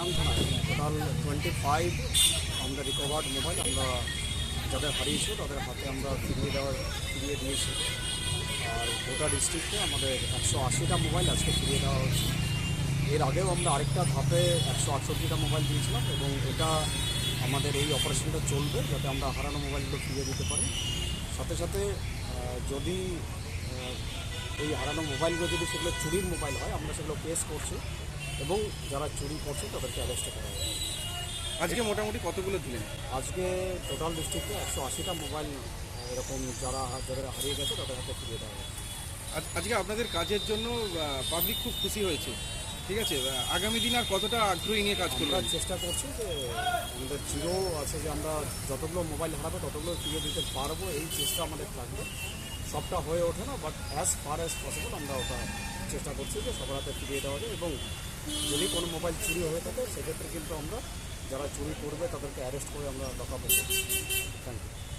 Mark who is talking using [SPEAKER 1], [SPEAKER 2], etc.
[SPEAKER 1] Total twenty five আমরা recovered mobile আমরা যাদের হারিয়েছে, তাদের হাতে আমরা ফিরিয়ে দেওয়ার, ফিরিয়ে দিয়েছি। আর গোটা ডিস্ট্রিক্টে আমাদের একশো আশিটা মোবাইল আজকে ফিরিয়ে দেওয়া হচ্ছে এর আগেও আমরা আরেকটা ধাপে একশো আটষট্টিটা মোবাইল দিয়েছিলাম এবং এটা আমাদের এই অপারেশনটা চলবে যাতে আমরা হারানো মোবাইলগুলো ফিরিয়ে দিতে পারি। সাথে সাথে যদি এই হারানো মোবাইলগুলো যদি সেগুলো চুরির মোবাইল হয়, আমরা সেগুলো কেস করছি। এবং যারা চুরি করছে তাদেরকে অ্যারেস্ট করা হবে।
[SPEAKER 2] আজকে মোটামুটি কতগুলো দিলেন?
[SPEAKER 1] আজকে টোটাল ডিস্ট্রিক্টে একশো আশিটা মোবাইল এরকম যারা যাদের হারিয়ে গেছে তাদের হাতে ফিরিয়ে দেওয়া হবে।
[SPEAKER 2] আজ- আজকে আপনাদের কাজের জন্য পাবলিক খুব খুশি হয়েছে। ঠিক আছে? আগামী দিন আর কতটা আগ্রহী নিয়ে কাজ করবেন
[SPEAKER 1] চেষ্টা করছি যে আমাদের জিরো আছে যে আমরা যতগুলো মোবাইল হারাবো ততগুলো ফিরিয়ে দিতে পারব এই চেষ্টা আমাদের থাকবে। সবটা হয়ে ওঠে না but as far as possible আমরা ওটা চেষ্টা করছি যে সবার হাতে ফিরিয়ে দেওয়া যায় এবং যদি কোনো মোবাইল চুরি হয়ে থাকে, সেক্ষেত্রে কিন্তু আমরা যারা চুরি করবে, তাদেরকে অ্যারেস্ট করে আমরা লকাবো থ্যাংক ইউ